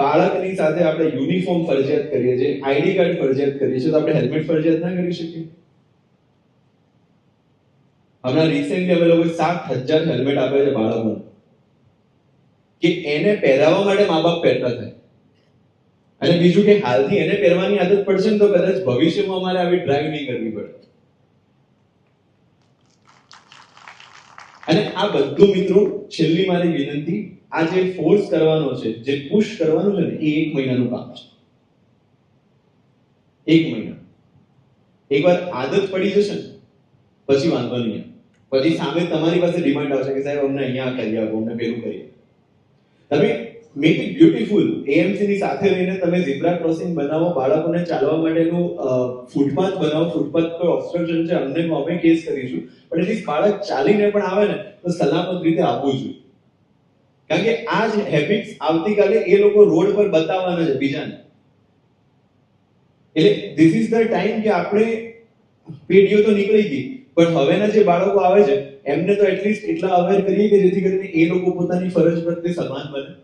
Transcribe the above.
બાળકની સાથે આપણે યુનિફોર્મ ફરજિયાત કરીએ છીએ, આઈડી કાર્ડ ફરજિયાત કરીએ છીએ, તો આપણે હેલ્મેટ ફરજિયાત ના કરી શકીએ? હમણાં રિસેન્ટલી અમે લોકો સાત હજાર હેલ્મેટ આપે છે બાળકોને, કે એને પહેરાવવા માટે મા બાપ પહેરતા થાય. અને બીજું કે હાલથી એને પહેરવાની આદત પડશે ને તો કદાચ ભવિષ્યમાં અમારે આવી ડ્રાઈવ નહીં કરવી પડે. અને આ બધું મિત્રો છેલ્લી મારી વિનંતી, આ જે ફોર્સ કરવાનો છે, જે પુશ કરવાનું છે ને, એ એક મહિનાનું કામ છે. એક મહિના. એકવાર આદત પડી જશે ને, પછી વાંધો નહીં પછી સામે તમારી પાસે ડિમાન્ડ આવશે કે સાહેબ અમને અહીંયા કરી આપો અમને પેલું કરી તમે મેક ઇટ બ્યુટીફુલ એએમસી ની સાથે રહીને તમે ઝીબ્રા ક્રોસિંગ બનાવો, બાળકોને ચાલવા માટેનું ફૂટપાથ બનાવો. ફૂટપાથ કોઈ ઓબ્સ્ટ્રક્શન છે, અમને અમે કેસ કરીશું. પણ એટલીસ્ટ બાળક ચાલીને પણ આવે ને, તો સલામત રીતે આવવું જોઈએ. કારણ કે આ જ હેબિટ્સ આવતીકાલે એ લોકો રોડ પર બતાવવાના છે બીજાને. એટલે ધીસ ઇઝ ધ ટાઈમ કે આપણે, પેઢીઓ તો નીકળી ગઈ. પણ હવેના જે બાળકો આવે છે, એમને તો એટલીસ્ટ એટલા અવેર કરીએ કે જેથી કરીને એ લોકો પોતાની ફરજ પ્રત્યે સમાન બને.